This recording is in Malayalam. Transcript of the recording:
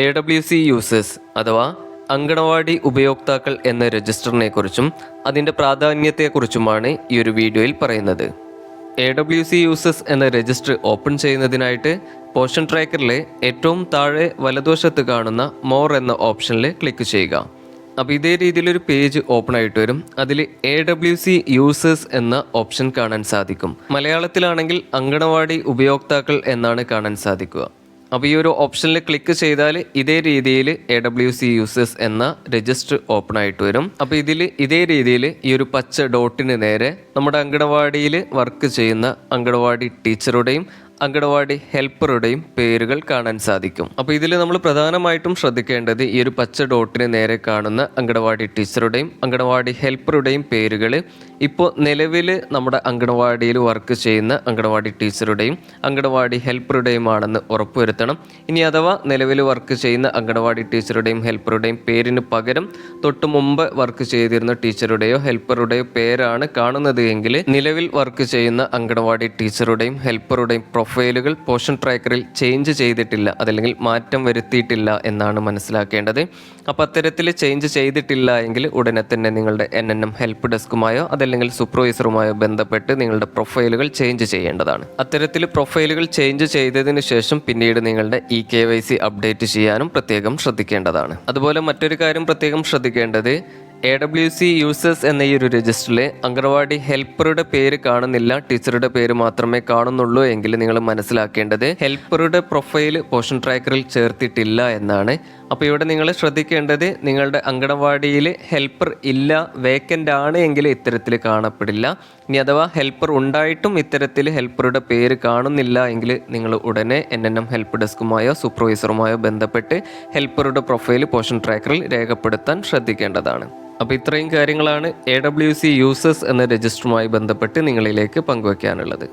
എ ഡബ്ല്യു സി യൂസേഴ്സ് അഥവാ അങ്കണവാടി ഉപയോക്താക്കൾ എന്ന രജിസ്റ്ററിനെ കുറിച്ചും അതിന്റെ പ്രാധാന്യത്തെക്കുറിച്ചുമാണ് ഈ ഒരു വീഡിയോയിൽ പറയുന്നത്. എ ഡബ്ല്യു സി യൂസേഴ്സ് എന്ന രജിസ്റ്റർ ഓപ്പൺ ചെയ്യുന്നതിനായിട്ട് പോഷൻ ട്രാക്കറിലെ ഏറ്റവും താഴെ വലതുവശത്ത് കാണുന്ന മോർ എന്ന ഓപ്ഷനിൽ ക്ലിക്ക് ചെയ്യുക. അപ്പോൾ ഇതേ രീതിയിലൊരു പേജ് ഓപ്പൺ ആയിട്ട് വരും. അതിൽ എ ഡബ്ല്യു സി യൂസേഴ്സ് എന്ന ഓപ്ഷൻ കാണാൻ സാധിക്കും. മലയാളത്തിലാണെങ്കിൽ അങ്കണവാടി ഉപയോക്താക്കൾ എന്നാണ് കാണാൻ സാധിക്കുക. അപ്പോൾ ഈ ഒരു ഓപ്ഷനിൽ ക്ലിക്ക് ചെയ്താൽ ഇതേ രീതിയിൽ എ ഡബ്ല്യു സി യൂസേഴ്സ് എന്ന രജിസ്റ്റർ ഓപ്പൺ ആയിട്ട് വരും. അപ്പോൾ ഇതിൽ ഇതേ രീതിയിൽ ഈ ഒരു പച്ച ഡോട്ടിന് നേരെ നമ്മുടെ അങ്കണവാടിയിൽ വർക്ക് ചെയ്യുന്ന അങ്കണവാടി ടീച്ചറുടെയും അങ്കണവാടി ഹെൽപ്പറുടെയും പേരുകൾ കാണാൻ സാധിക്കും. അപ്പോൾ ഇതിൽ നമ്മൾ പ്രധാനമായിട്ടും ശ്രദ്ധിക്കേണ്ടത് ഈ ഒരു പച്ച ഡോട്ടിന് നേരെ കാണുന്ന അങ്കണവാടി ടീച്ചറുടെയും അങ്കണവാടി ഹെൽപ്പറുടെയും പേരുകൾ ഇപ്പോൾ നിലവിൽ നമ്മുടെ അങ്കണവാടിയിൽ വർക്ക് ചെയ്യുന്ന അങ്കണവാടി ടീച്ചറുടെയും അങ്കണവാടി ഹെൽപ്പറുടെയും ആണെന്ന് ഉറപ്പുവരുത്തണം. ഇനി അഥവാ നിലവിൽ വർക്ക് ചെയ്യുന്ന അങ്കണവാടി ടീച്ചറുടെയും ഹെൽപ്പറുടെയും പേരിന് പകരം തൊട്ട് മുമ്പ് വർക്ക് ചെയ്തിരുന്ന ടീച്ചറുടെയോ ഹെൽപ്പറുടെയോ പേരാണ് കാണുന്നത് എങ്കിൽ നിലവിൽ വർക്ക് ചെയ്യുന്ന അങ്കണവാടി ടീച്ചറുടെയും ഹെൽപ്പറുടെയും പ്രൊഫൈലുകൾ പോഷൻ ട്രാക്കറിൽ ചേഞ്ച് ചെയ്തിട്ടില്ല അതല്ലെങ്കിൽ മാറ്റം വരുത്തിയിട്ടില്ല എന്നാണ് മനസ്സിലാക്കേണ്ടത്. അപ്പോൾ അത്തരത്തിൽ ചേഞ്ച് ചെയ്തിട്ടില്ല എങ്കിൽ ഉടനെ തന്നെ നിങ്ങളുടെ എൻ എൻ എം ഹെൽപ്പ് ഡെസ്കുമായോ അതല്ലെങ്കിൽ സൂപ്പർവൈസറുമായോ ബന്ധപ്പെട്ട് നിങ്ങളുടെ പ്രൊഫൈലുകൾ ചേഞ്ച് ചെയ്യേണ്ടതാണ്. അത്തരത്തിൽ പ്രൊഫൈലുകൾ ചേഞ്ച് ചെയ്തതിന് ശേഷം പിന്നീട് നിങ്ങളുടെ E K Y C update ചെയ്യാനും പ്രത്യേകം ശ്രദ്ധിക്കേണ്ടതാണ്. അതുപോലെ മറ്റൊരു കാര്യം പ്രത്യേകം ശ്രദ്ധിക്കേണ്ടത് എ ഡബ്ല്യു സി യൂസേഴ്സ് എന്ന ഈ ഒരു രജിസ്റ്ററിൽ അംഗൻവാടി ഹെൽപ്പറുടെ പേര് കാണുന്നില്ല. ടീച്ചറുടെ പേര് മാത്രമേ കാണുന്നുള്ളൂ എങ്കിൽ നിങ്ങൾ മനസ്സിലാക്കേണ്ടത് ഹെൽപ്പറുടെ പ്രൊഫൈൽ പോഷൻ ട്രാക്കറിൽ ചേർത്തിട്ടില്ല എന്നാണ്. അപ്പോൾ ഇവിടെ നിങ്ങൾ ശ്രദ്ധിക്കേണ്ടത് നിങ്ങളുടെ അങ്കണവാടിയിൽ ഹെൽപ്പർ ഇല്ല വേക്കന്റ് ആണ് എങ്കിൽ ഇത്തരത്തിൽ കാണപ്പെടില്ല. ഇനി അഥവാ ഹെൽപ്പർ ഉണ്ടായിട്ടും ഇത്തരത്തിൽ ഹെൽപ്പറുടെ പേര് കാണുന്നില്ല എങ്കിൽ നിങ്ങൾ ഉടനെ എൻ എൻ എം ഹെൽപ്പ് ഡെസ്കുമായോ സൂപ്പർവൈസറുമായോ ബന്ധപ്പെട്ട് ഹെൽപ്പറുടെ പ്രൊഫൈൽ പോഷൻ ട്രാക്കറിൽ രേഖപ്പെടുത്താൻ ശ്രദ്ധിക്കേണ്ടതാണ്. അപ്പോൾ ഇത്രയും കാര്യങ്ങളാണ് എ ഡബ്ല്യു സി യൂസേഴ്സ് എന്ന രജിസ്റ്ററുമായി ബന്ധപ്പെട്ട് നിങ്ങളിലേക്ക് പങ്കുവയ്ക്കാനുള്ളത്